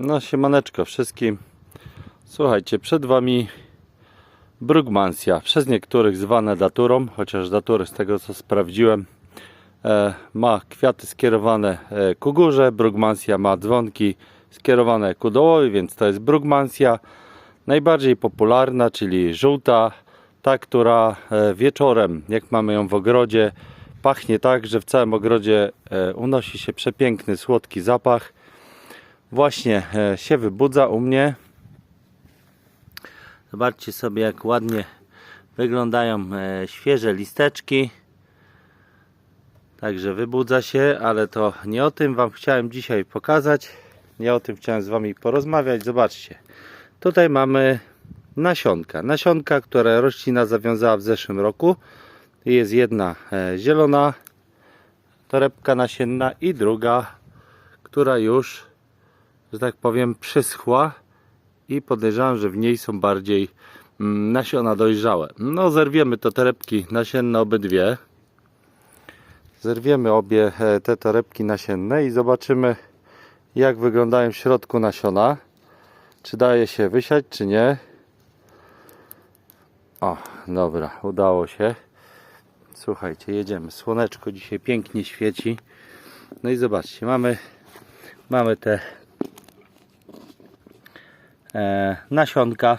No siemaneczko wszystkim. Słuchajcie, przed Wami Brugmansja, przez niektórych zwane daturą, chociaż datury z tego co sprawdziłem e, ma kwiaty skierowane e, ku górze, Brugmansja ma dzwonki skierowane ku dołowi, więc to jest Brugmansja. Najbardziej popularna, czyli żółta, ta, która e, wieczorem, jak mamy ją w ogrodzie, pachnie tak, że w całym ogrodzie e, unosi się przepiękny, słodki zapach właśnie e, się wybudza u mnie. Zobaczcie sobie jak ładnie wyglądają e, świeże listeczki. Także wybudza się, ale to nie o tym Wam chciałem dzisiaj pokazać. Nie o tym chciałem z Wami porozmawiać. Zobaczcie. Tutaj mamy nasionka. Nasionka, które roślina zawiązała w zeszłym roku. Jest jedna e, zielona torebka nasienna i druga, która już że tak powiem, przyschła i podejrzewam, że w niej są bardziej mm, nasiona dojrzałe. No, zerwiemy to torebki nasienne obydwie. Zerwiemy obie e, te torebki nasienne i zobaczymy, jak wyglądają w środku nasiona. Czy daje się wysiać, czy nie. O, dobra, udało się. Słuchajcie, jedziemy. Słoneczko dzisiaj pięknie świeci. No i zobaczcie, mamy, mamy te e, nasionka.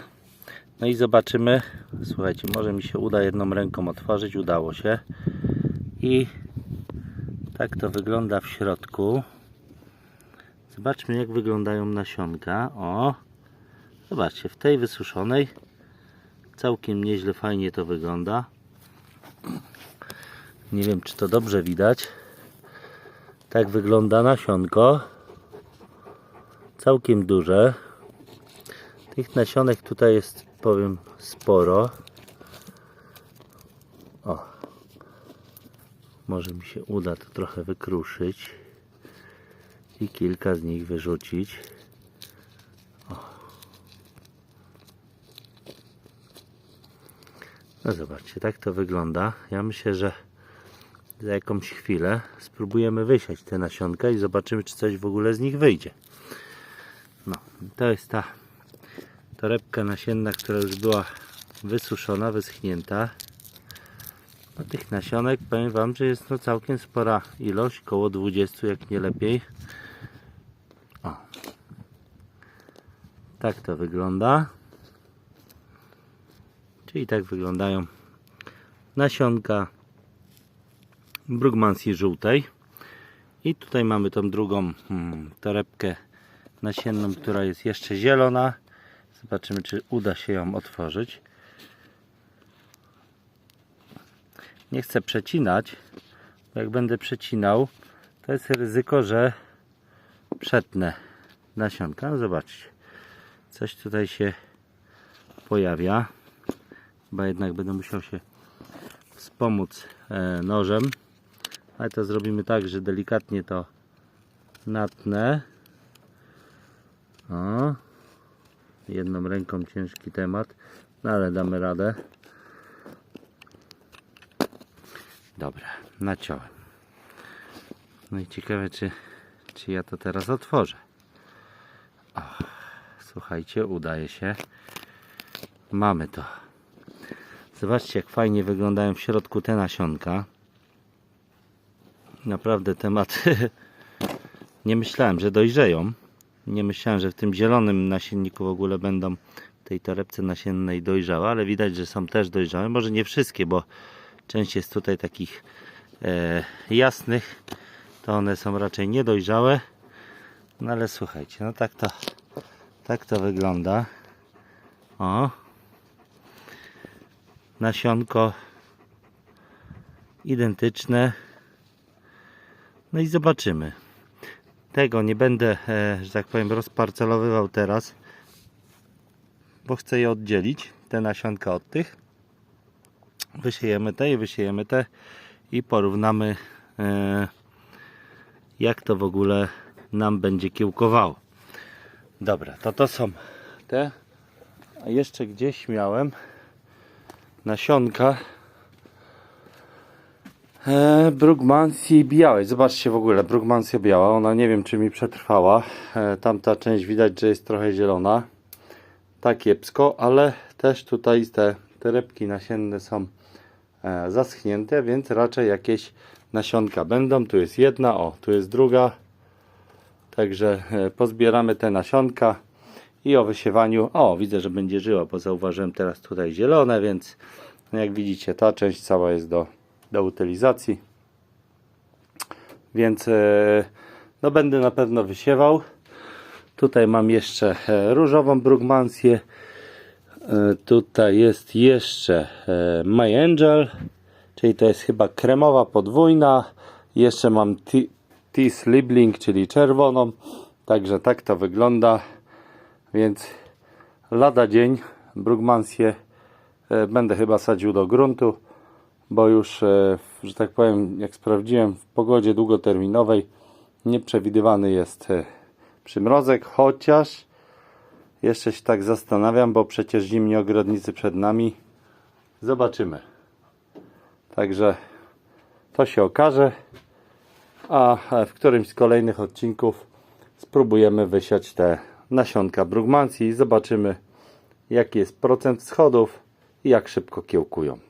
No i zobaczymy. Słuchajcie, może mi się uda jedną ręką otworzyć. Udało się. I tak to wygląda w środku. Zobaczmy, jak wyglądają nasionka. O, zobaczcie, w tej wysuszonej całkiem nieźle, fajnie to wygląda. Nie wiem, czy to dobrze widać. Tak wygląda nasionko. Całkiem duże. Tych nasionek tutaj jest, powiem, sporo. O. Może mi się uda to trochę wykruszyć i kilka z nich wyrzucić. O. No zobaczcie, tak to wygląda. Ja myślę, że za jakąś chwilę spróbujemy wysiać te nasionka i zobaczymy, czy coś w ogóle z nich wyjdzie. No, to jest ta torebka nasienna, która już była wysuszona, wyschnięta. No, tych nasionek powiem Wam, że jest no całkiem spora ilość, około 20 jak nie lepiej. O. Tak to wygląda. Czyli tak wyglądają nasionka brugmansji żółtej. I tutaj mamy tą drugą hmm, torebkę nasienną, która jest jeszcze zielona. Zobaczymy, czy uda się ją otworzyć. Nie chcę przecinać, bo jak będę przecinał, to jest ryzyko, że przetnę nasionka. No zobaczcie, coś tutaj się pojawia. Chyba jednak będę musiał się wspomóc e, nożem. Ale to zrobimy tak, że delikatnie to natnę. O, jedną ręką ciężki temat, no ale damy radę. Dobra, naciąłem. No i ciekawe, czy, czy ja to teraz otworzę. Słuchajcie, udaje się. Mamy to. Zobaczcie, jak fajnie wyglądają w środku te nasionka. Naprawdę temat. Nie myślałem, że dojrzeją. Nie myślałem, że w tym zielonym nasienniku w ogóle będą w tej torebce nasiennej dojrzałe, ale widać, że są też dojrzałe. Może nie wszystkie, bo część jest tutaj takich e, jasnych, to one są raczej niedojrzałe. No ale słuchajcie, no tak to, tak to wygląda. O. Nasionko identyczne. No i zobaczymy. Tego nie będę, e, że tak powiem, rozparcelowywał teraz, bo chcę je oddzielić, te nasionka od tych. Wysiejemy te i wysiejemy te i porównamy, e, jak to w ogóle nam będzie kiełkowało. Dobra, to to są te. A jeszcze gdzieś miałem nasionka E, Brugmansi białej. Zobaczcie w ogóle, Brugmansia biała. Ona nie wiem, czy mi przetrwała. E, tamta część widać, że jest trochę zielona. Tak kiepsko, ale też tutaj te, te rybki nasienne są e, zaschnięte, więc raczej jakieś nasionka będą. Tu jest jedna, o, tu jest druga. Także e, pozbieramy te nasionka i o wysiewaniu. O, widzę, że będzie żyła, bo zauważyłem teraz tutaj zielone, więc jak widzicie, ta część cała jest do, do utylizacji. Więc e, no będę na pewno wysiewał. Tutaj mam jeszcze e, różową brugmancję. E, Tutaj jest jeszcze My Angel, czyli to jest chyba kremowa podwójna. Jeszcze mam T- T-Slibling, czyli czerwoną. Także tak to wygląda. Więc lada dzień brugmancję e, będę chyba sadził do gruntu, bo już, e, że tak powiem, jak sprawdziłem, w pogodzie długoterminowej nieprzewidywany jest e, przymrozek, chociaż jeszcze się tak zastanawiam, bo przecież zimni ogrodnicy przed nami. Zobaczymy. Także to się okaże. A w którymś z kolejnych odcinków spróbujemy wysiać te nasionka brugmancji i zobaczymy jaki jest procent schodów i jak szybko kiełkują.